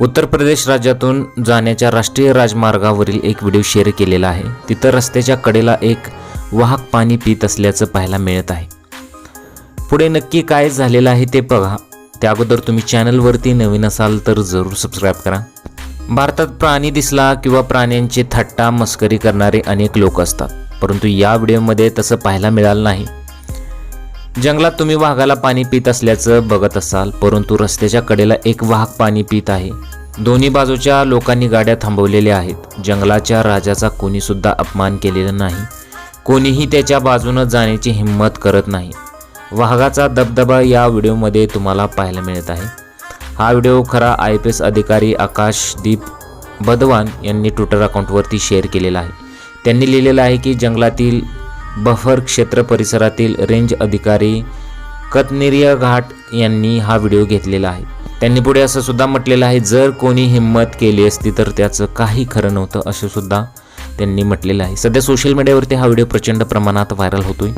उत्तर प्रदेश राज्यातून जाण्याच्या राष्ट्रीय राजमार्गावरील एक व्हिडिओ शेअर केलेला आहे. तिथं रस्त्याच्या कडेला एक वाहक पाणी पित असल्याचं पाहायला मिळत आहे. पुढे नक्की काय झालेलं आहे ते बघा. त्या अगोदर तुम्ही चॅनलवरती नवीन असाल तर जरूर सबस्क्राईब करा. भारतात प्राणी दिसला किंवा प्राण्यांची थट्टा मस्करी करणारे अनेक लोक असतात. परंतु या व्हिडिओमध्ये तसं पाहायला मिळालं नाही. जंगलात तुम्ही वाघाला पाणी पित असल्याचं बघत असाल परंतु रस्त्याच्या कडेला एक वाघ पाणी पित आहे. दोन्ही बाजूच्या लोकांनी गाड्या थांबवलेल्या आहेत. जंगलाच्या राजाचा कोणीसुद्धा अपमान केलेला नाही. कोणीही त्याच्या बाजूनं जाण्याची हिंमत करत नाही. वाघाचा दबदबा या व्हिडिओमध्ये तुम्हाला पाहायला मिळत आहे. हा व्हिडिओ खरा आय पी एस अधिकारी आकाशदीप बदवान यांनी ट्विटर अकाउंटवरती शेअर केलेला आहे. त्यांनी लिहिलेलं आहे की जंगलातील बफर क्षेत्र परिसरातील रेंज अधिकारी कतनेरिया घाट यांनी हा व्हिडिओ घेतलेला आहे. त्यांनी पुढे असं सुद्धा म्हटलेलं आहे जर कोणी हिंमत केली असती तर त्याचं काही खरं नव्हतं असं सुद्धा त्यांनी म्हटलेलं आहे. सध्या सोशल मीडियावरती हा व्हिडिओ प्रचंड प्रमाणात व्हायरल होतोय.